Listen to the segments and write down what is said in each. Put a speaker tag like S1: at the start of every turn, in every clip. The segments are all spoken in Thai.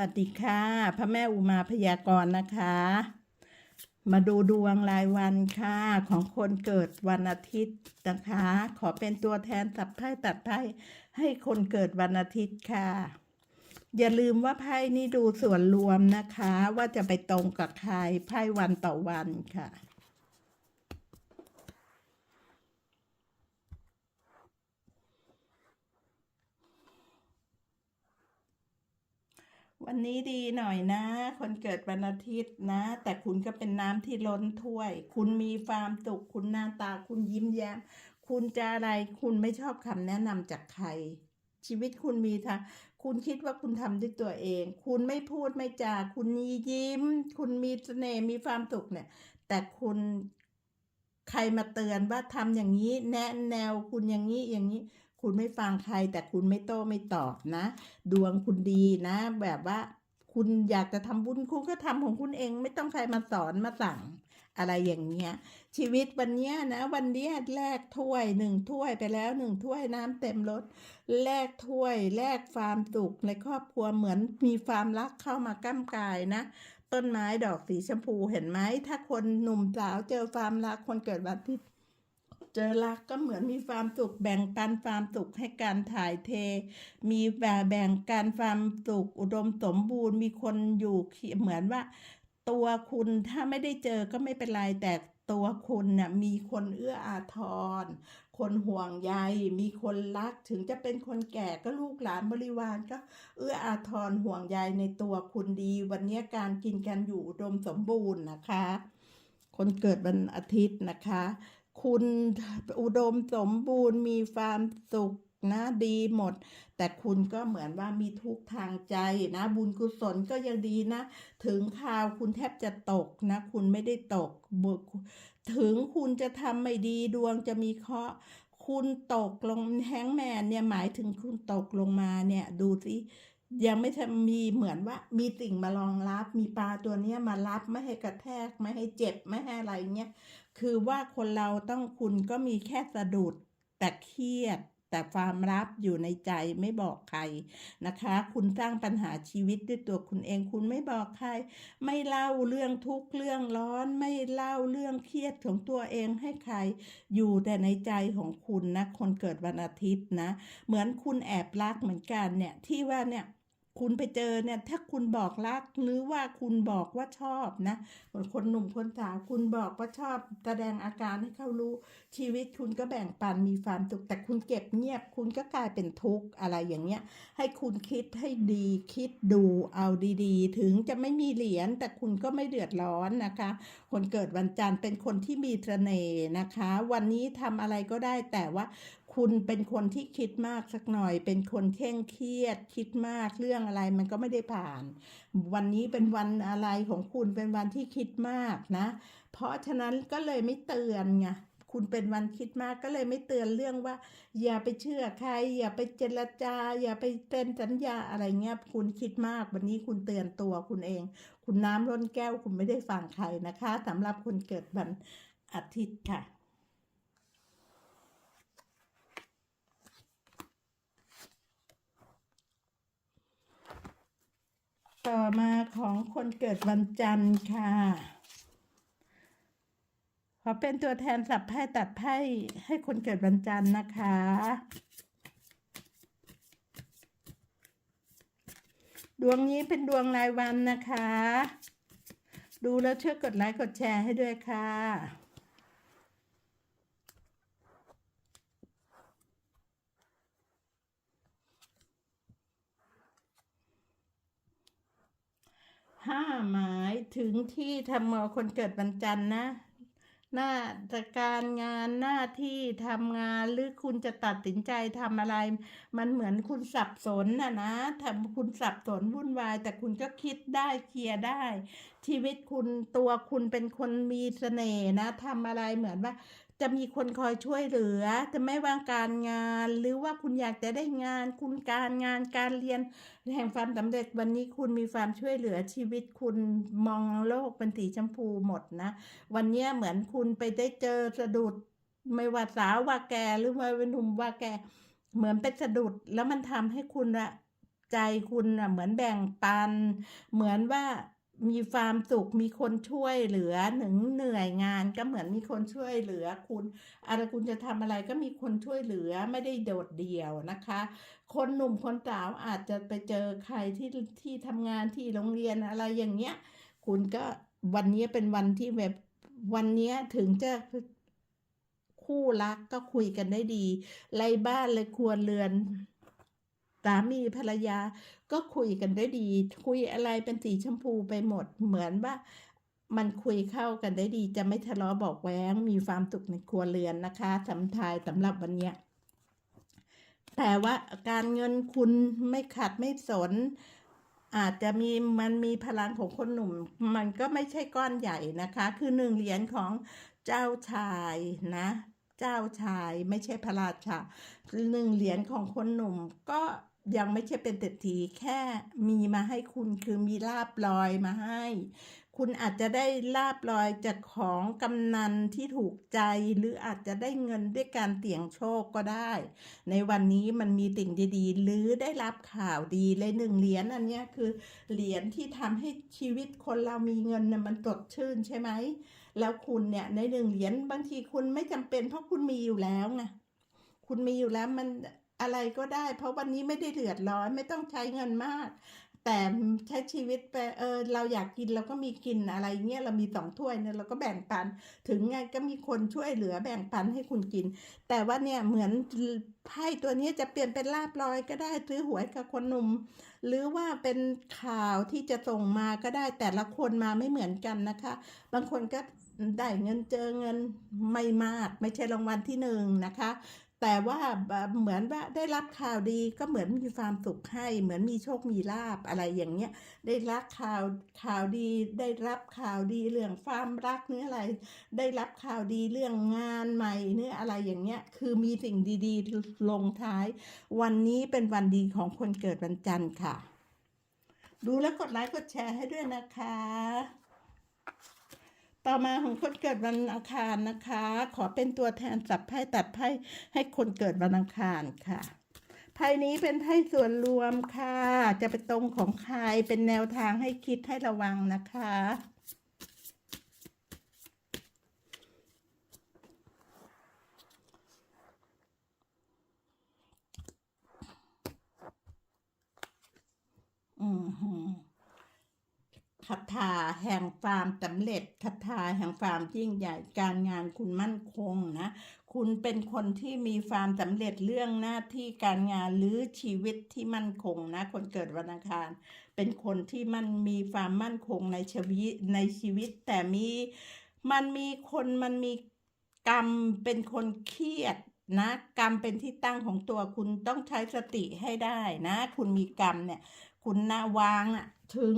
S1: วัสดีค่ะ พระแม่อุมาพยากรณ์นะคะ มาดูดวงรายวันค่ะ ของคนเกิดวันอาทิตย์นะคะ ขอเป็นตัวแทนตัดไพ่ตัดไพ่ให้คนเกิดวันอาทิตย์ค่ะ อย่าลืมว่าไพ่นี่ดูส่วนรวมนะคะ ว่าจะไปตรงกับใครไพ่วันต่อวันค่ะ วันนี้ดีหน่อยนะ คนเกิดวันอาทิตย์นะ แต่คุณก็เป็นน้ำที่ล้นถ้วย คุณมีความสุขคุณหน้าตา คุณยิ้มแย้ม คุณจะอะไรคุณไม่ชอบคำแนะนำจากใคร ชีวิตคุณมีทางคุณคิดว่าคุณทำด้วยตัวเอง คุณไม่พูดไม่จา คุณยิ้ม คุณมีเสน่ห์มีความสุขเนี่ย แต่คุณใครมาเตือนว่าทำอย่างนี้ แนะแนวคุณอย่างนี้อย่างนี้ คุณไม่ฟังใครแต่คุณไม่โต้ไม่ตอบนะ ดวงคุณดีนะ แบบว่าคุณอยากจะทำบุญคุณก็ทำของคุณเองไม่ต้องใครมาสอนมาสั่ง อะไรอย่างเงี้ย ชีวิตวันเนี้ยนะ วันเนี้ยแลกถ้วยหนึ่งถ้วยไปแล้วหนึ่งถ้วยน้ำเต็มรถแลกถ้วยแลกความสุขในครอบครัวเหมือนมีความรักเข้ามาก้ากายนะ ต้นไม้ดอกสีชมพูเห็นไหมถ้าคนหนุ่มสาวเจอความรักคนเกิดวันอาที่ เจอรักก็เหมือนมีความสุข แบ่งปันความสุขให้การถ่ายเท มีแบบแบ่งการความสุขอุดมสมบูรณ์ มีคนอยู่เหมือนว่า ตัวคุณถ้าไม่ได้เจอก็ไม่เป็นไรแต่ตัวคุณน่ะมีคนเอื้ออาทร คนห่วงใย มีคนรัก ถึงจะเป็นคนแก่ก็ลูกหลานบริวารก็เอื้ออาทรห่วงใยในตัวคุณดี วันนี้การกินกันอยู่อุดมสมบูรณ์นะคะ คนเกิดวันอาทิตย์นะคะ คุณอุดมสมบูรณ์มีความสุขนะดีหมด แต่คุณก็เหมือนว่ามีทุกข์ทางใจนะ บุญกุศลก็ยังดีนะ ถึงคราวคุณแทบจะตกนะ คุณไม่ได้ตกบุถึงคุณจะทำไม่ดีดวงจะมีเคราะห์คุณตกลงแฮงแมนเนี่ยหมายถึงคุณตกลงมาเนี่ย ดูสิยังไม่ทมีเหมือนว่า มีสิ่งมารองรับ มีปลาตัวเนี้ยมารับไม่ให้กระแทกไม่ให้เจ็บไม่ให้อะไรเงี้ย คือว่าคนเราต้องคุณก็มีแค่สะดุดแต่เครียดแต่ความลับอยู่ในใจไม่บอกใครนะคะ คุณสร้างปัญหาชีวิตด้วยตัวคุณเอง คุณไม่บอกใคร ไม่เล่าเรื่องทุกเรื่องร้อน ไม่เล่าเรื่องเครียดของตัวเองให้ใคร อยู่แต่ในใจของคุณนะ คนเกิดวันอาทิตย์นะ เหมือนคุณแอบรักเหมือนกันเนี่ยที่ว่าเนี่ย คุณไปเจอเนี่ยถ้าคุณบอกรักหรือว่าคุณบอกว่าชอบนะเหมือนคนหนุ่มคนสาวคุณบอกว่าชอบแสดงอาการให้เขารู้ชีวิตคุณก็แบ่งปันมีความสุขแต่คุณเก็บเงียบ คุณก็กลายเป็นทุกข์อะไรอย่างเงี้ย ให้คุณคิดให้ดีคิดดูเอาดีๆ ถึงจะไม่มีเหรียญแต่คุณก็ไม่เดือดร้อนนะคะ คนเกิดวันจันทร์เป็นคนที่มีเสน่ห์นะคะ วันนี้ทำอะไรก็ได้แต่ว่า คุณเป็นคนที่คิดมากสักหน่อย เป็นคนเคร่งเครียด คิดมากเรื่องอะไรมันก็ไม่ได้ผ่าน วันนี้เป็นวันอะไรของคุณเป็นวันที่คิดมากนะ เพราะฉะนั้นก็เลยไม่เตือนไงคุณเป็นวันคิดมากก็เลยไม่เตือนเรื่องว่า อย่าไปเชื่อใคร อย่าไปเจรจา อย่าไปเป็นสัญญาอะไรเงี้ยคุณคิดมากวันนี้คุณเตือนตัวคุณเอง คุณน้ำล้นแก้วคุณไม่ได้ฟังใครนะคะสำหรับคนเกิดวันอาทิตย์ค่ะ ต่อมาของคนเกิดวันจันทร์ค่ะ ขอเป็นตัวแทนสับไพ่ตัดไพ่ให้คนเกิดวันจันทร์นะคะ ดวงนี้เป็นดวงรายวันนะคะ ดูแล้วช่วยกดไลค์กดแชร์ให้ด้วยค่ะ ห้าหมายถึงที่ทำงานคนเกิดวันจันทร์นะหน้าการงานหน้าที่ทำงานหรือคุณจะตัดสินใจทำอะไร มันเหมือนคุณสับสนนะนะทำคุณสับสนวุ่นวาย แต่คุณก็คิดได้เคลียร์ได้ ชีวิตคุณตัวคุณเป็นคนมีเสน่ห์นะทำอะไรเหมือนว่า จะมีคนคอยช่วยเหลือ จะไม่ว่าการงาน หรือว่าคุณอยากจะได้งาน คุณการงานการเรียนแห่งความสำเร็จวันนี้คุณมีความช่วยเหลือชีวิตคุณมองโลกเป็นสีชมพูหมดนะ วันนี้เหมือนคุณไปได้เจอสะดุดไม่ว่าสาวว่าแกหรือว่าเป็นหนุ่มว่าแกเหมือนเป็นสะดุดแล้วมันทำให้คุณอะใจคุณน่ะเหมือนแบ่งปัน เหมือนว่า มีความสุขมีคนช่วยเหลือหนึ่งเหนื่อยงานก็เหมือนมีคนช่วยเหลือคุณอะไรคุณจะทำอะไรก็มีคนช่วยเหลือไม่ได้โดดเดี่ยวนะคะ คนหนุ่มคนสาวอาจจะไปเจอใครที่ที่ทำงานที่โรงเรียนอะไรอย่างเงี้ย คุณก็วันนี้เป็นวันที่แบบวันนี้ถึงจะคู่รักก็คุยกันได้ดีไรบ้านเลยครัวเรือน สามีภรรยาก็คุยกันได้ดี คุยอะไรเป็นสีชมพูไปหมดเหมือนว่ามันคุยเข้ากันได้ดี จะไม่ทะเลาะบอกแว้ง มีความสุขในครัวเรือนนะคะสำทายสำหรับวันนี้แต่ว่าการเงินคุณไม่ขัดไม่สน อาจจะมีมันมีพลังของคนหนุ่ม มันก็ไม่ใช่ก้อนใหญ่นะคะ คือหนึ่งเหรียญของเจ้าชายนะ เจ้าชายไม่ใช่พระราชาหนึ่งเหรียญของคนหนุ่มก็ ยังไม่ใช่เป็นเศรษฐีแค่มีมาให้คุณคือมีลาบลอยมาให้ คุณอาจจะได้ลาบลอยจากของกำนันที่ถูกใจ หรืออาจจะได้เงินด้วยการเสี่ยงโชคก็ได้ ในวันนี้มันมีสิ่งดีๆ หรือได้รับข่าวดีเลยหนึ่งเหรียญอันนี้คือเหรียญที่ทำให้ชีวิตคนเรามีเงินเนี่ยมันสดชื่นใช่ไหมแล้วคุณเนี่ยในหนึ่งเหรียญบางทีคุณไม่จำเป็นเพราะคุณมีอยู่แล้วไงคุณมีอยู่แล้วมัน อะไรก็ได้ เพราะวันนี้ไม่ได้เดือดร้อนไม่ต้องใช้เงินมาก แต่ใช้ชีวิตไปเออเราอยากกินเราก็มีกินอะไรเงี้ยเรามีสองถ้วยเนี่ยเราก็แบ่งปัน ถึงไงก็มีคนช่วยเหลือแบ่งปันให้คุณกิน แต่ว่าเนี่ยเหมือนไพ่ตัวนี้จะเปลี่ยนเป็นลาบลอยก็ได้ซื้อหวยกับคนหนุ่ม หรือว่าเป็นข่าวที่จะส่งมาก็ได้แต่ละคนมาไม่เหมือนกันนะคะ บางคนก็ได้เงินเจอเงินไม่มาก ไม่ใช่รางวัลที่หนึ่งนะคะ แต่ว่าแบบเหมือนว่าได้รับข่าวดีก็เหมือนมีความสุขให้ เหมือนมีโชคมีลาบอะไรอย่างเงี้ยได้รับข่าวข่าวดี ได้รับข่าวดีเรื่องความรักเนื้ออะไร ได้รับข่าวดีเรื่องงานใหม่เนื้ออะไรอย่างเงี้ยคือมีสิ่งดีๆลงท้าย วันนี้เป็นวันดีของคนเกิดวันจันทร์ค่ะ ดูแล้วกดไลค์กดแชร์ให้ด้วยนะคะ ต่อมาของคนเกิดวันอังคารนะคะ ขอเป็นตัวแทนสับไพ่ตัดไพ่ให้คนเกิดวันอังคารค่ะไพ่นี้เป็นไพ่ส่วนรวมค่ะ จะเป็นตรงของใครเป็นแนวทางให้คิดให้ระวังนะคะอือหือ คาถาแห่งความสำเร็จคาถาแห่งความยิ่งใหญ่การงานคุณมั่นคงนะ คุณเป็นคนที่มีความสำเร็จเรื่องหน้าที่การงานหรือชีวิตที่มั่นคงนะ คนเกิดวันอังคาร เป็นคนที่มันมีความมั่นคงในชีวิตในชีวิต แต่มีมันมีคนมันมีกรรมเป็นคนเครียดนะกรรมเป็นที่ตั้งของตัวคุณต้องใช้สติให้ได้นะ คุณมีกรรมเนี่ย คุณนาวางอะถึง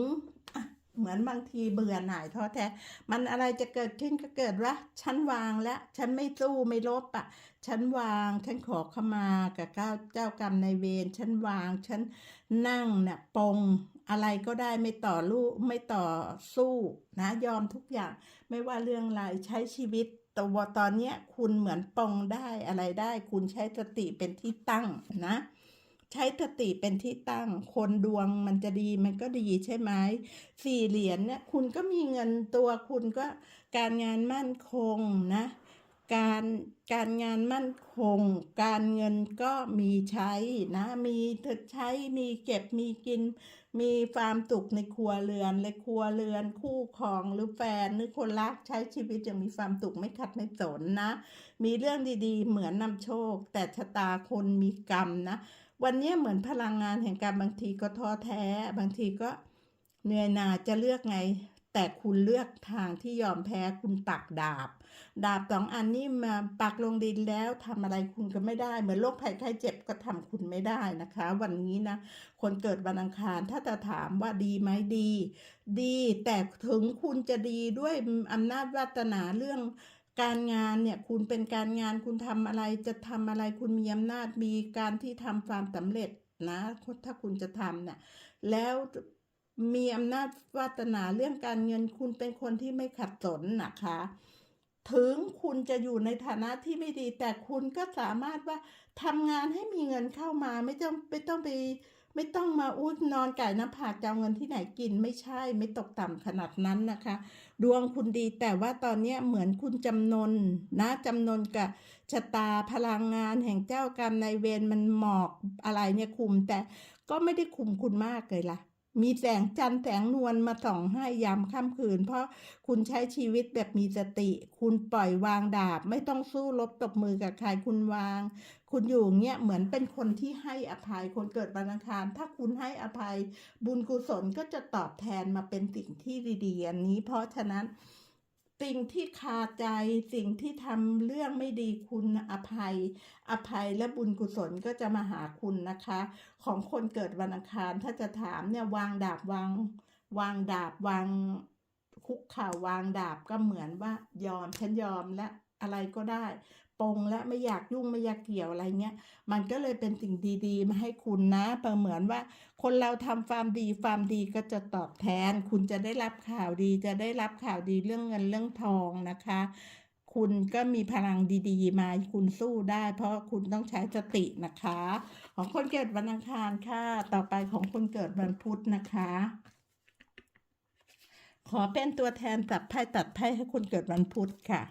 S1: เหมือนบางทีเบื่อหน่ายท้อแท้ มันอะไรจะเกิดขึ้นก็เกิดวะฉันวางแล้ว ฉันไม่สู้ไม่ลบอะ ฉันวาง ฉันขอขมากับเจ้าเจ้ากรรมในเวร ฉันวาง ฉันนั่งเนี่ยปงอะไรก็ได้ไม่ต่อลูกไม่ต่อสู้นะยอมทุกอย่าง ไม่ว่าเรื่องอะไรใช้ชีวิตตัวตอนเนี้ยคุณเหมือนปงได้อะไรได้ คุณใช้สติเป็นที่ตั้งนะ ใช้สติเป็นที่ตั้ง คนดวงมันจะดีมันก็ดีใช่ไหมสี่เหรียญเนี่ยคุณก็มีเงินตัวคุณก็การงานมั่นคงนะ การการงานมั่นคง การเงินก็มีใช้นะ มีใช้มีเก็บมีกิน มีความสุขในครัวเรือนเลยครัวเรือน คู่ครองหรือแฟนหรือคนรักใช้ชีวิตอย่างมีความสุขไม่ขัดไม่สนนะ มีเรื่องดีๆ เหมือนนำโชค แต่ชะตาคนมีกรรมนะ วันนี้เหมือนพลังงานแห่งการบางทีก็ท้อแท้ บางทีก็เหนื่อยหนาจะเลือกไง แต่คุณเลือกทางที่ยอมแพ้คุณปักดาบ ดาบสองอันนี้มาปักลงดินแล้วทำอะไรคุณก็ไม่ได้ เหมือนโรคภัยไข้เจ็บก็ทำคุณไม่ได้นะคะ วันนี้นะ คนเกิดวันอังคารถ้าจะถามว่าดีไหมดี ดี แต่ถึงคุณจะดีด้วยอำนาจวาสนาเรื่อง การงานเนี่ยคุณเป็นการงานคุณทำอะไรจะทำอะไรคุณมีอำนาจมีการที่ทำความสำเร็จนะถ้าคุณจะทำเนี่ยแล้วมีอำนาจวาสนาเรื่องการเงินคุณเป็นคนที่ไม่ขัดสนนะคะ ถึงคุณจะอยู่ในฐานะที่ไม่ดี แต่คุณก็สามารถว่าทำงานให้มีเงินเข้ามาไม่ต้องไม่ต้องไป ไม่ต้องมาอุ้ยนอนไก่น้ำผักจะเอาเงินที่ไหนกินไม่ใช่ ไม่ตกต่ำขนาดนั้นนะคะ ดวงคุณดีแต่ว่าตอนนี้เหมือนคุณจำนนนะจำนนกับชะตาพลังงานแห่งเจ้ากรรมนายเวรมันหมอกอะไรเนี่ยคุม แต่ก็ไม่ได้คุมคุณมากเลยล่ะมีแสงจันทร์แสงนวลมาส่องให้ยามค่ำคืน เพราะคุณใช้ชีวิตแบบมีสติ คุณปล่อยวางดาบ ไม่ต้องสู้รบตบมือกับใครคุณวาง คุณอยู่เงี้ยเหมือนเป็นคนที่ให้อภัยคนเกิดวันอังคาร ถ้าคุณให้อภัย บุญกุศลก็จะตอบแทนมาเป็นสิ่งที่ดีๆอันนี้ เพราะฉะนั้นสิ่งที่คาใจสิ่งที่ทำเรื่องไม่ดีคุณอภัย อภัยและบุญกุศลก็จะมาหาคุณนะคะ ของคนเกิดวันอังคารถ้าจะถามเนี่ยวางดาบวางวางดาบวางคุกข่าวางดาบก็เหมือนว่ายอมฉันยอมและ อะไรก็ได้ปงและไม่อยากยุ่งไม่อยากเกี่ยวอะไรเงี้ย มันก็เลยเป็นสิ่งดีๆ มาให้คุณนะประเหมือนว่า คนเราทำความดีความดีก็จะตอบแทน คุณจะได้รับข่าวดี จะได้รับข่าวดีเรื่องเงินเรื่องทองนะคะ คุณก็มีพลังดีๆ มาคุณสู้ได้ เพราะคุณต้องใช้สตินะคะ ของคนเกิดวันอังคารค่ะ ต่อไปของคนเกิดวันพุธนะคะขอเป็นตัวแทนตัดไพ่ตัดไพ่ให้คนเกิดวันพุธค่ะ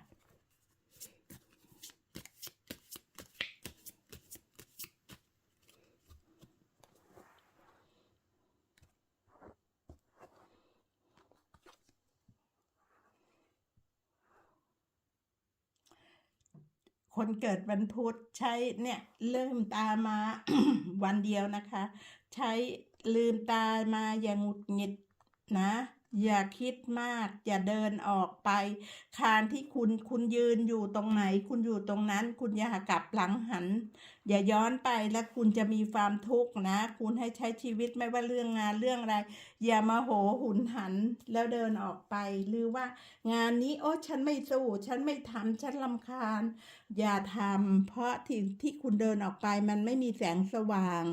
S1: คนเกิดวันพุธใช้เนี่ยเริ่มตามา วันเดียวนะคะ ใช้ลืมตามาอย่างหงุดหงิดนะ อย่าคิดมาก อย่าเดินออกไป คานที่คุณคุณยืนอยู่ตรงไหน คุณอยู่ตรงนั้น คุณอย่ากลับหลังหัน อย่าย้อนไปแล้วคุณจะมีความทุกข์นะ คุณให้ใช้ชีวิตไม่ว่าเรื่องงานเรื่องอะไร อย่ามาโหหุนหันแล้วเดินออกไป หรือว่างานนี้โอ้ฉันไม่สู้ฉันไม่ทำฉันลำคาญ อย่าทำเพราะที่ที่คุณเดินออกไปมันไม่มีแสงสว่าง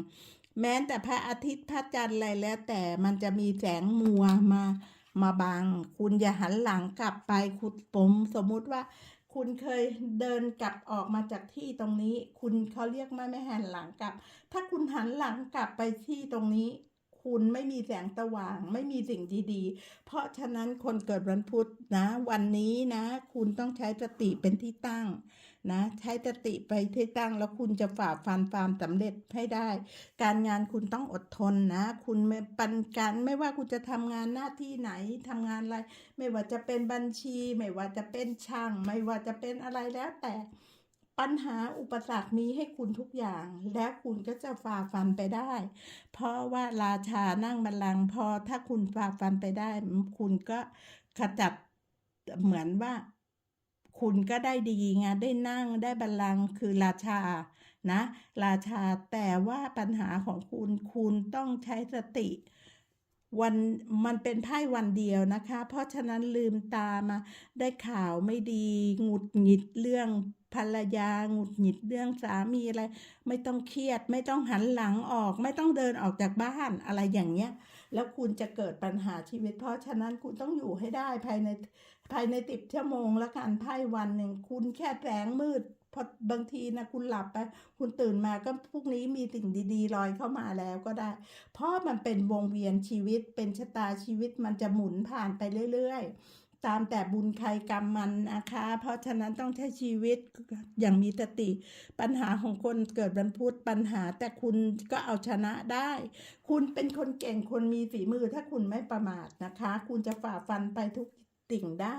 S1: แม้แต่พระอาทิตย์พระจันทร์อะไรแล้ว แต่มันจะมีแสงมัวมามาบัง คุณอย่าหันหลังกลับไปคุณผมสมมุติว่า คุณเคยเดินกลับออกมาจากที่ตรงนี้ คุณเขาเรียกไม่ไม่หันหลังกลับ ถ้าคุณหันหลังกลับไปที่ตรงนี้ คุณไม่มีแสงสว่าง ไม่มีสิ่งดีๆ เพราะฉะนั้นคนเกิดวันพุธนะ วันนี้นะ คุณต้องใช้สติเป็นที่ตั้ง นะใช้สติไปที่ตั้งแล้วคุณจะฝ่าฟันความสำเร็จให้ได้ การงานคุณต้องอดทนนะ คุณไม่ปันกันไม่ว่าคุณจะทำงานหน้าที่ไหนทำงานอะไร ไม่ว่าจะเป็นบัญชี ไม่ว่าจะเป็นช่าง ไม่ว่าจะเป็นอะไรแล้วแต่ปัญหาอุปสรรคมีให้คุณทุกอย่าง แล้วคุณก็จะฝ่าฟันไปได้ เพราะว่าราชานั่งบัลลังก์พอถ้าคุณฝ่าฟันไปได้ คุณก็ขจัดเหมือนว่า คุณก็ได้ดีไงได้นั่งได้บัลลังก์คือราชานะ ราชาแต่ว่าปัญหาของคุณคุณต้องใช้สติวันมันเป็นไพ่วันเดียวนะคะ เพราะฉะนั้นลืมตามา ได้ข่าวไม่ดีหงุดหงิดเรื่องภรรยาหงุดหงิดเรื่องสามีอะไร ไม่ต้องเครียด ไม่ต้องหันหลังออก ไม่ต้องเดินออกจากบ้านอะไรอย่างเงี้ย แล้วคุณจะเกิดปัญหาชีวิต เพราะฉะนั้นคุณต้องอยู่ให้ได้ภายใน ภายในติบชั่วโมงล้วกันไพ่วันหนึ่งคุณแค่แสงมืดพอบางทีนะคุณหลับไปคุณตื่นมาก็พรุ่งนี้มีสิ่งดีๆลอยเข้ามาแล้วก็ได้ เพราะมันเป็นวงเวียนชีวิตเป็นชะตาชีวิตมันจะหมุนผ่านไปเรื่อยๆ ตามแต่บุญใครกรรมมันนะคะ เพราะฉะนั้นต้องใช้ชีวิตอย่างมีสติ ปัญหาของคนเกิดวันพุธปัญหาแต่คุณก็เอาชนะได้ คุณเป็นคนเก่งคนมีฝีมือถ้าคุณไม่ประมาทนะคะ คุณจะฝ่าฟันไปทุก ติ่งได้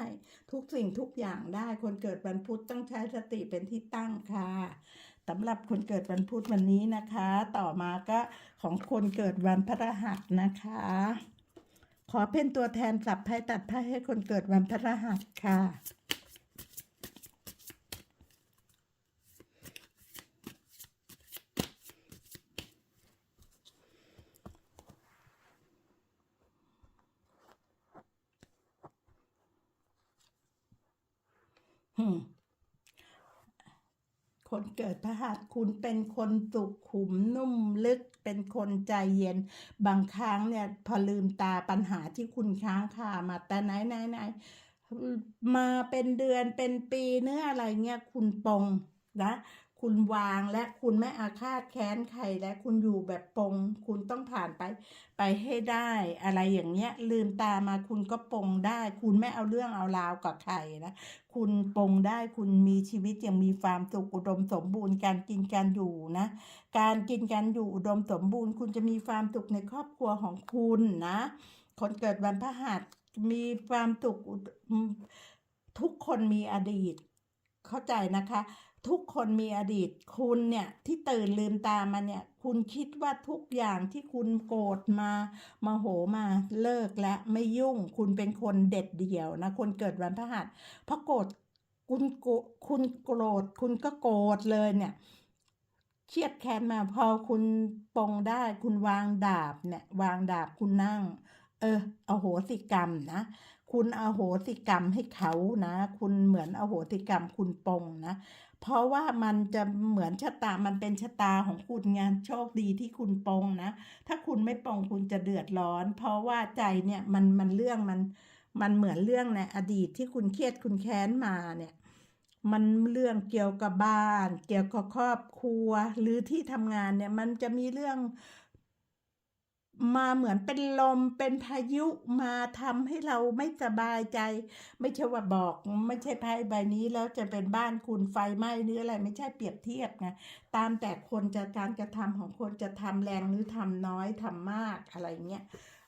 S1: ทุกสิ่งทุกอย่างได้ คนเกิดวันพุธต้องใช้สติเป็นที่ตั้งค่ะสำหรับคนเกิดวันพุธวันนี้นะคะ ต่อมาก็ของคนเกิดวันพฤหัสนะคะ ขอเป็นตัวแทนสับไพ่ตัดไพ่ให้คนเกิดวันพฤหัสค่ะ อืม คนเกิดพระหัสคุณเป็นคนสุขุมนุ่มลึกเป็นคนใจเย็น บางครั้งเนี่ยพอลืมตาปัญหาที่คุณค้างคามาแต่ไหนไหนไหนมาเป็นเดือนเป็นปีเนื้ออะไรเงี้ยคุณปงนะ คุณวางและคุณไม่อาฆาตแค้นใครและคุณอยู่แบบปง คุณต้องผ่านไป ไปให้ได้อะไรอย่างเงี้ย ลืมตามาคุณก็ปงได้ คุณไม่เอาเรื่องเอาราวกับใครนะคุณปงได้คุณมีชีวิตอย่างมีความสุขอุดมสมบูรณ์การกินการอยู่นะ การกินการอยู่อุดมสมบูรณ์ คุณจะมีความสุขในครอบครัวของคุณนะ คนเกิดวันพฤหัสมีความสุขทุกคนมีอดีต เข้าใจนะคะ ทุกคนมีอดีต คุณเนี่ยที่ตื่นลืมตามาเนี่ย คุณคิดว่าทุกอย่างที่คุณโกรธมามาโหมาเลิกและไม่ยุ่ง คุณเป็นคนเด็ดเดี่ยวนะ คนเกิดวันพฤหัสเพราะโกรธคุณโกรธคุณโกรธคุณก็โกรธเลยเนี่ยเครียดแค้นมาพอคุณปรงได้คุณวางดาบเนี่ยวางดาบคุณนั่ง เอออโหสิกรรมนะคุณอโหสิกรรมให้เขานะ คุณเหมือนอโหสิกรรมคุณปรงนะ เพราะว่ามันจะเหมือนชะตา มันเป็นชะตาของคุณงานโชคดีที่คุณปองนะ ถ้าคุณไม่ปองคุณจะเดือดร้อน เพราะว่าใจเนี่ยมันมันเรื่องมันมันเหมือนเรื่องในอดีตที่คุณเครียดคุณแค้นมาเนี่ย มันเรื่องเกี่ยวกับบ้าน เกี่ยวกับครอบครัว หรือที่ทำงานเนี่ยมันจะมีเรื่อง มาเหมือนเป็นลมเป็นพายุมาทำให้เราไม่สบายใจ ไม่ใช่ว่าบอก ไม่ใช่ไพ่ใบนี้แล้วจะเป็นบ้านคุณไฟไหม้หรืออะไร ไม่ใช่เปรียบเทียบไงตามแต่คนจะการกระทำของคนจะทำแรงหรือทำน้อยทำมากอะไรเงี้ย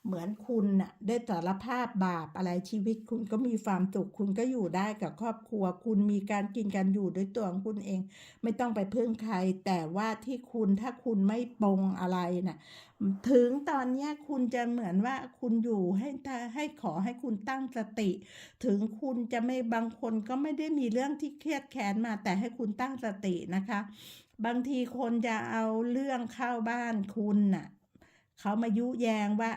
S1: เหมือนคุณน่ะได้สารภาพบาปอะไรชีวิตคุณก็มีความสุขคุณก็อยู่ได้กับครอบครัว คุณมีการกินการอยู่ด้วยตัวของคุณเอง ไม่ต้องไปพึ่งใคร แต่ว่าที่คุณถ้าคุณไม่ปรงอะไรน่ะถึงตอนนี้คุณจะเหมือนว่าคุณอยู่ให้ให้ขอให้คุณตั้งสติ ถึงคุณจะไม่บางคนก็ไม่ได้มีเรื่องที่เครียดแค้นมา แต่ให้คุณตั้งสตินะคะ บางทีคนจะเอาเรื่องเข้าบ้านคุณน่ะเขามายุแยงว่า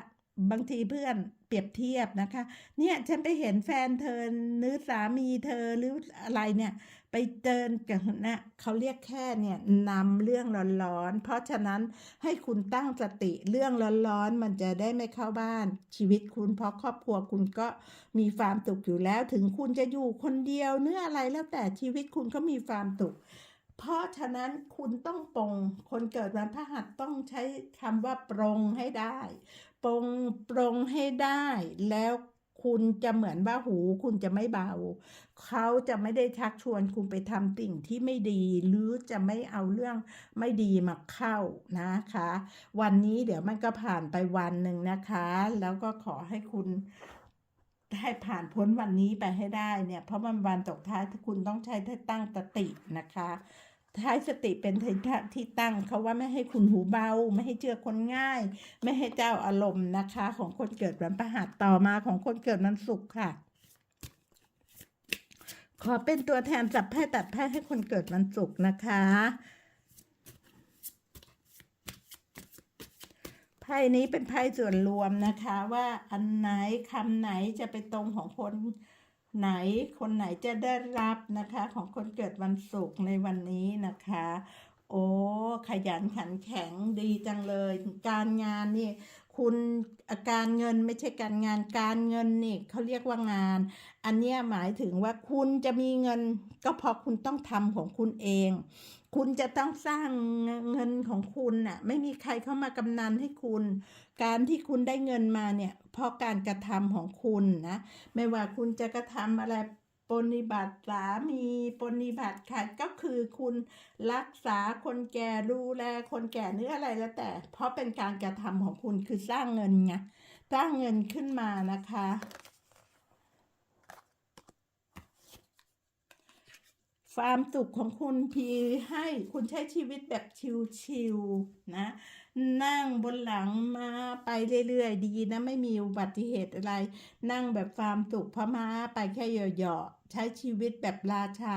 S1: บางทีเพื่อนเปรียบเทียบนะคะ เนี่ยฉันไปเห็นแฟนเธอหรือสามีเธอหรืออะไรเนี่ย ไปเดินกับนะเขาเรียกแค่เนี่ยนำเรื่องร้อนๆ เพราะฉะนั้นให้คุณตั้งสติเรื่องร้อนๆ มันจะได้ไม่เข้าบ้านชีวิตคุณเพราะครอบครัวคุณก็มีความสุขอยู่แล้ว ถึงคุณจะอยู่คนเดียวเนื้ออะไรแล้วแต่ชีวิตคุณก็มีความสุข เพราะฉะนั้นคุณต้องปรงคนเกิดวันพฤหัสต้องใช้คำว่าปรงให้ได้ ปรงปรงให้ได้ แล้วคุณจะเหมือนว่าหูคุณจะไม่เบา เขาจะไม่ได้ชักชวนคุณไปทำสิ่งที่ไม่ดี หรือจะไม่เอาเรื่องไม่ดีมาเข้านะคะ วันนี้เดี๋ยวมันก็ผ่านไปวันหนึ่งนะคะ แล้วก็ขอให้คุณ ให้ผ่านพ้นวันนี้ไปให้ได้เนี่ย เพราะมันวันตกท้ายที่คุณต้องใช้ที่ตั้งสตินะคะใช้สติเป็นที่ตั้งเขาว่าไม่ให้คุณหูเบา ไม่ให้เชื่อคนง่าย ไม่ให้เจ้าอารมณ์นะคะ ของคนเกิดวันพฤหัสต่อมาของคนเกิดวันศุกร์ค่ะ ขอเป็นตัวแทนจับไพ่ตัดไพ่ให้คนเกิดวันศุกร์นะคะ ไพ่นี้เป็นไพ่ส่วนรวมนะคะ ว่าอันไหนคำไหนจะไปตรงของคนไหนคนไหนจะได้รับนะคะ ของคนเกิดวันศุกร์ในวันนี้นะคะ โอ้ขยันขันแข็งดีจังเลย การงานนี่คุณอาการเงินไม่ใช่การงานการเงินนี่เขาเรียกว่างาน อันนี้หมายถึงว่าคุณจะมีเงิน ก็เพราะคุณต้องทำของคุณเอง คุณจะต้องสร้างเงินของคุณน่ะ ไม่มีใครเข้ามากำนันให้คุณ การที่คุณได้เงินมาเนี่ย เพราะการกระทำของคุณนะ ไม่ว่าคุณจะกระทำอะไรปฏิบัติสามีปฏิบัติค่ะก็คือคุณรักษาคนแก่ดูแลคนแก่เนื้ออะไรแล้วแต่ เพราะเป็นการกระทำของคุณคือสร้างเงินไงสร้างเงินขึ้นมานะคะ ความสุขของคุณพีให้คุณใช้ชีวิตแบบชิวๆนะ นั่งบนหลังมาไปเรื่อยๆ ดีนะไม่มีอุบัติเหตุอะไร นั่งแบบความสุขพม้าไปแค่เหยาะๆใช้ชีวิตแบบราชา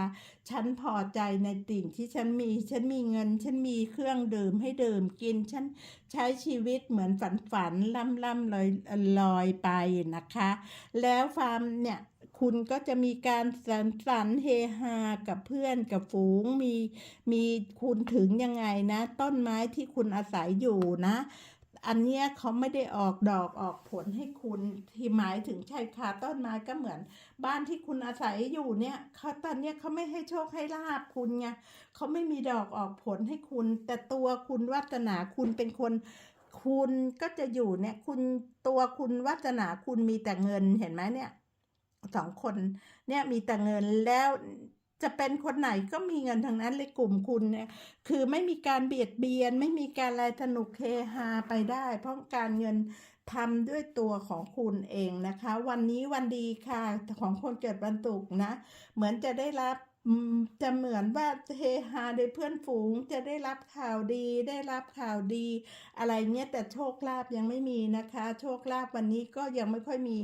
S1: ฉันพอใจในสิ่งที่ฉันมี ฉันมีเงิน ฉันมีเครื่องดื่มให้ดื่มกิน ฉันใช้ชีวิตเหมือนฝันๆล่ำล่ำลอยลอยไปนะคะ แล้วความเนี่ย คุณก็จะมีการสันสันเฮฮากับเพื่อนกับฝูงมีมีคุณถึงยังไงนะ ต้นไม้ที่คุณอาศัยอยู่นะ อันเนี้ยเขาไม่ได้ออกดอกออกผลให้คุณที่หมายถึงชายคาต้นไม้ก็เหมือน บ้านที่คุณอาศัยอยู่เนี่ยเขาตอนเนี้ยเขาไม่ให้โชคให้ลาบคุณไงเขาไม่มีดอกออกผลให้คุณ แต่ตัวคุณวัฒนาคุณเป็นคนคุณก็จะอยู่เนี่ยคุณตัวคุณวัฒนาคุณมีแต่เงินเห็นไหมเนี่ย สองคนเนี่ยมีแต่เงินแล้วจะเป็นคนไหนก็มีเงินทางนั้นเลยกลุ่มคุณเนี่ยคือไม่มีการเบียดเบียน ไม่มีการอะไรสนุกเฮฮาไปได้ เพราะการเงินทำด้วยตัวของคุณเองนะคะ วันนี้วันดีค่ะของคนเกิดวันศุกร์นะ เหมือนจะได้รับ จะเหมือนว่าเฮฮาโดยเพื่อนฝูงจะได้รับข่าวดี ได้รับข่าวดี อะไรเงี้ยแต่โชคลาภยังไม่มีนะคะ โชคลาภวันนี้ก็ยังไม่ค่อยมี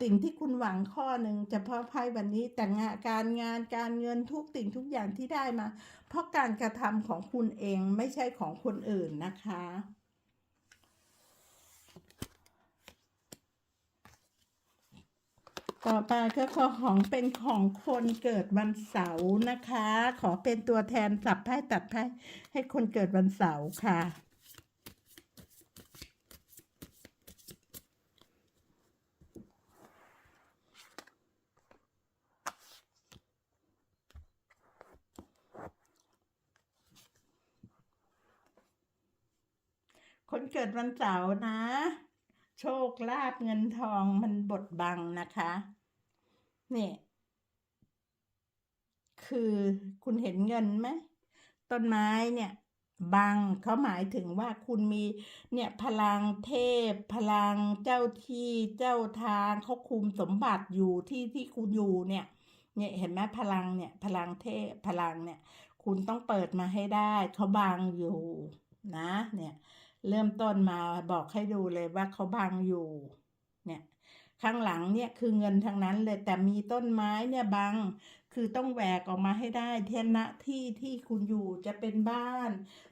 S1: สิ่งที่คุณหวังข้อหนึ่งเฉพาะไพ่วันนี้แต่งานการงานการเงินทุกสิ่งทุกอย่างที่ได้มา เพราะการกระทำของคุณเองไม่ใช่ของคนอื่นนะคะ ต่อไปก็ขอของเป็นของคนเกิดวันเสาร์นะคะ ขอเป็นตัวแทนสับไพ่ตัดไพ่ให้คนเกิดวันเสาร์ค่ะ คนเกิดวันเสาร์นะ โชคลาภเงินทองมันบดบังนะคะ นี่ คือคุณเห็นเงินไหมต้นไม้เนี่ยบังเขาหมายถึงว่าคุณมีเนี่ยพลังเทพ พลังเจ้าที่เจ้าทางเขาคุมสมบัติอยู่ที่ที่คุณอยู่เนี่ยเนี่ยเห็นไหมพลังเนี่ย พลังเทพพลังเนี่ย คุณต้องเปิดมาให้ได้เขาบังอยู่นะ เนี่ย เริ่มต้นมาบอกให้ดูเลยว่าเขาบังอยู่ เนี่ยข้างหลังเนี่ยคือเงินทั้งนั้นเลยแต่มีต้นไม้เนี่ยบัง คือต้องแหวกออกมาให้ได้เทนณที่ที่คุณอยู่จะเป็นบ้าน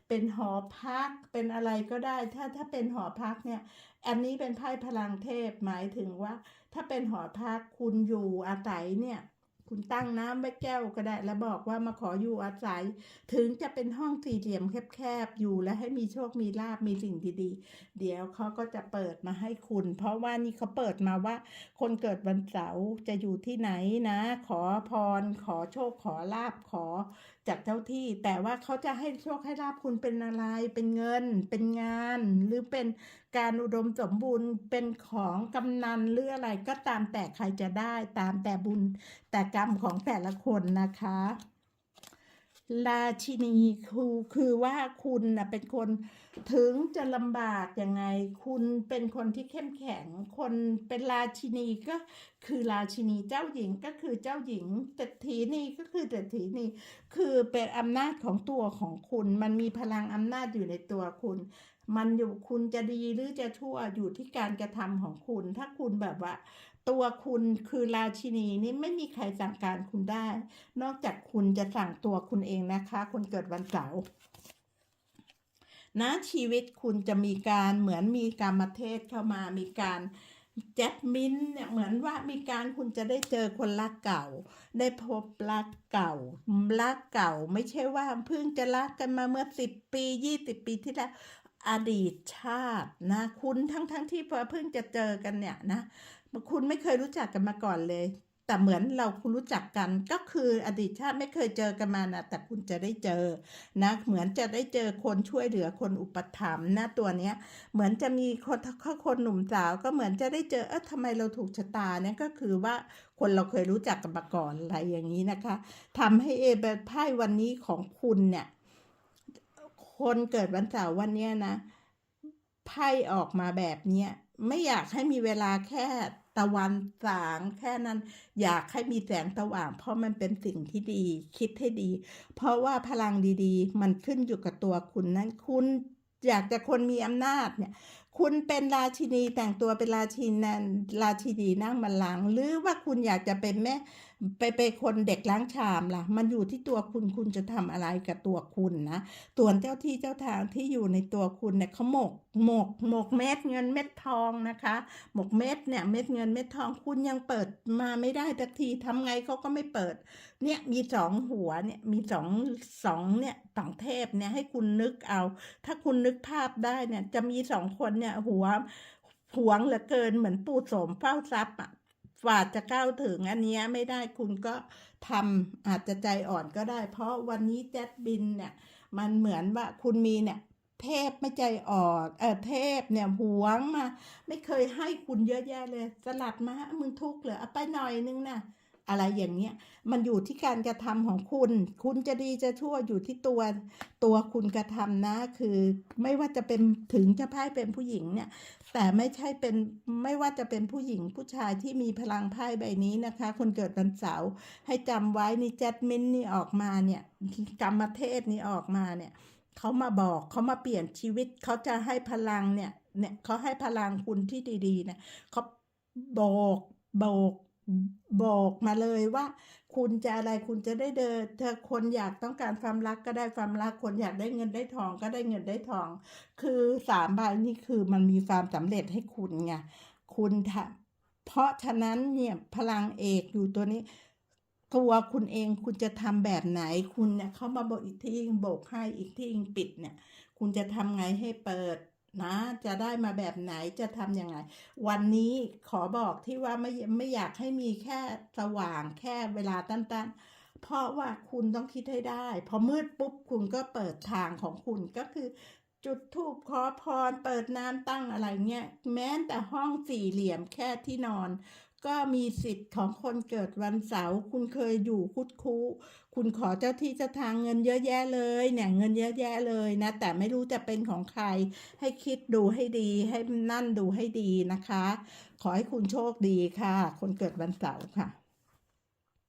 S1: เป็นหอพักเป็นอะไรก็ได้ ถ้าถ้าเป็นหอพักเนี่ยอันนี้เป็นไพ่พลังเทพหมายถึงว่า ถ้าเป็นหอพักคุณอยู่อาศัยเนี่ย คุณตั้งน้ำไว้แก้วก็ได้ แล้วบอกว่ามาขออยู่อาศัย ถึงจะเป็นห้องสี่เหลี่ยมแคบๆอยู่แล้วให้มีโชคมีลาบมีสิ่งดีๆ เดี๋ยวเขาก็จะเปิดมาให้คุณ เพราะว่านี่เขาเปิดมาว่า คนเกิดวันเสาร์จะอยู่ที่ไหนนะ ขอพร ขอโชคขอลาบขอจากเจ้าที่ แต่ว่าเขาจะให้โชคให้ลาบคุณเป็นอะไร เป็นเงิน เป็นงาน หรือเป็นการอุดมสมบูรณ์เป็นของกำนันหรืออะไรก็ตามแต่ใครจะได้ตามแต่บุญแต่กรรมของแต่ละคนนะคะ ราชินีคือคือว่าคุณนะเป็นคนถึงจะลำบากยังไง คุณเป็นคนที่เข้มแข็ง คนเป็นราชินีก็คือราชินีเจ้าหญิงก็คือเจ้าหญิงเศรษฐีนีก็คือเศรษฐีนีคือเป็นอำนาจของตัวของคุณ มันมีพลังอำนาจอยู่ในตัวคุณ มันอยู่คุณจะดีหรือจะชั่วอยู่ที่การกระทำของคุณ ถ้าคุณแบบว่า ตัวคุณคือราชินีนี่ไม่มีใครสั่งการคุณได้ นอกจากคุณจะสั่งตัวคุณเองนะคะ คนเกิดวันเสาร์นะชีวิตคุณจะมีการเหมือนมีกรรมเทศเข้ามามีการแจ็คมินเนี่ยเหมือนว่ามีการคุณจะได้เจอคนรักเก่า ได้พบรักเก่ารักเก่า ไม่ใช่ว่าเพิ่งจะรักกันมาเมื่อสิบปียี่สิบปีที่แล้วอดีตชาตินะ คุณทั้งทั้งที่เพิ่งจะเจอกันเนี่ยนะ คุณไม่เคยรู้จักกันมาก่อนเลย แต่เหมือนเราคุณรู้จักกันก็คืออดีตชาติไม่เคยเจอกันมานะแต่คุณจะได้เจอนะเหมือนจะได้เจอคนช่วยเหลือคนอุปถัมภ์นะตัวเนี้ย เหมือนจะมีคนถ้าคนหนุ่มสาว ก็เหมือนจะได้เจอเออทำไมเราถูกชะตาเนี่ยก็คือว่าคนเราเคยรู้จักกันมาก่อนอะไรอย่างนี้นะคะทำให้เอเบไพ่วันนี้ของคุณเนี่ยคนเกิดวันเสาร์วันเนี้ยนะไพ่ออกมาแบบเนี้ยไม่อยากให้มีเวลาแค่ ตะวันสางแค่นั้น อยากให้มีแสงสว่าง เพราะมันเป็นสิ่งที่ดี คิดให้ดี เพราะว่าพลังดีๆ มันขึ้นอยู่กับตัวคุณนั้นคุณอยากจะคนมีอำนาจเนี่ย คุณเป็นราชินีแต่งตัวเป็นราชินีราชินีนั่งบัลลังก์หรือว่าคุณอยากจะเป็นแม่ ไปเป็นคนเด็กล้างชามล่ะ มันอยู่ที่ตัวคุณคุณจะทำอะไรกับตัวคุณนะส่วนเจ้าที่เจ้าทางที่อยู่ในตัวคุณเนี่ยเขาหมกหมกหมกเม็ดเงินเม็ดทองนะคะ หมกเม็ดเนี่ยเม็ดเงินเม็ดทองคุณยังเปิดมาไม่ได้สักทีทำไงเขาก็ไม่เปิด เนี่ยมีสองหัวเนี่ยมีสองสองเนี่ยสองเทพเนี่ยให้คุณนึกเอา ถ้าคุณนึกภาพได้เนี่ยจะมีสองคนเนี่ยเนี่ยหัวหวงเหลือเกินเหมือนปู่โสมเฝ้าทรัพย์อะ ฝาดจะก้าวถึงอันนี้ไม่ได้คุณก็ทำอาจจะใจอ่อนก็ได้ เพราะวันนี้แจ็ดบินเนี่ยมันเหมือนว่าคุณมีเนี่ยเทพไม่ใจอ่อนเออเทพเนี่ยหวงมา ไม่เคยให้คุณเยอะแยะเลย สลัดมามึงทุกข์เหรอเอาไปหน่อยนึงนะ อะไรอย่างเงี้ย มันอยู่ที่การกระทำของคุณ คุณจะดีจะชั่วอยู่ที่ตัว ตัวคุณกระทำนะ คือไม่ว่าจะเป็นถึงจะพ่ายเป็นผู้หญิงเนี่ย แต่ไม่ใช่เป็นไม่ว่าจะเป็นผู้หญิงผู้ชายที่มีพลังไพ่ใบนี้นะคะ คนเกิดวันเสาร์ให้จำไว้นี่แจดมินนี่ออกมาเนี่ยกรรมเทศนี่ออกมาเนี่ยเขามาบอกเขามาเปลี่ยนชีวิตเขาจะให้พลังเนี่ยเนี่ยเขาให้พลังคุณที่ดีๆนี่ยเขาโบกโบก โบกมาเลยว่า คุณจะอะไรคุณจะได้เดินเธอคนอยากต้องการความรักก็ได้ความรัก คนอยากได้เงินได้ทองก็ได้เงินได้ทอง คือสามใบนี่คือมันมีความสำเร็จให้คุณไงคุณทำเพราะฉะนั้นเนี่ยพลังเอกอยู่ตัวนี้ตัวคุณเองคุณจะทำแบบไหนคุณเนี่ยเขามาบอกอีกที่โบกให้อีกที่ปิดเนี่ย คุณจะทำไงให้เปิด นะจะได้มาแบบไหนจะทำยังไง วันนี้ขอบอกที่ว่าไม่ไม่อยากให้มีแค่สว่างแค่เวลาตั้นๆ เพราะว่าคุณต้องคิดให้ได้ พอมืดปุ๊บคุณก็เปิดทางของคุณก็คือ จุดทูบขอพร เปิดน้ำตั้งอะไรเงี้ยแม้แต่ห้องสี่เหลี่ยมแค่ที่นอน ก็มีสิทธิ์ของคนเกิดวันเสาร์คุณเคยอยู่คุดคูคุณขอเจ้าที่เจ้าทางเงินเยอะแยะเลยเนี่ยเงินเยอะแยะเลยนะ แต่ไม่รู้จะเป็นของใคร ให้คิดดูให้ดี ให้นั่นดูให้ดีนะคะ ขอให้คุณโชคดีค่ะ คนเกิดวันเสาร์ค่ะ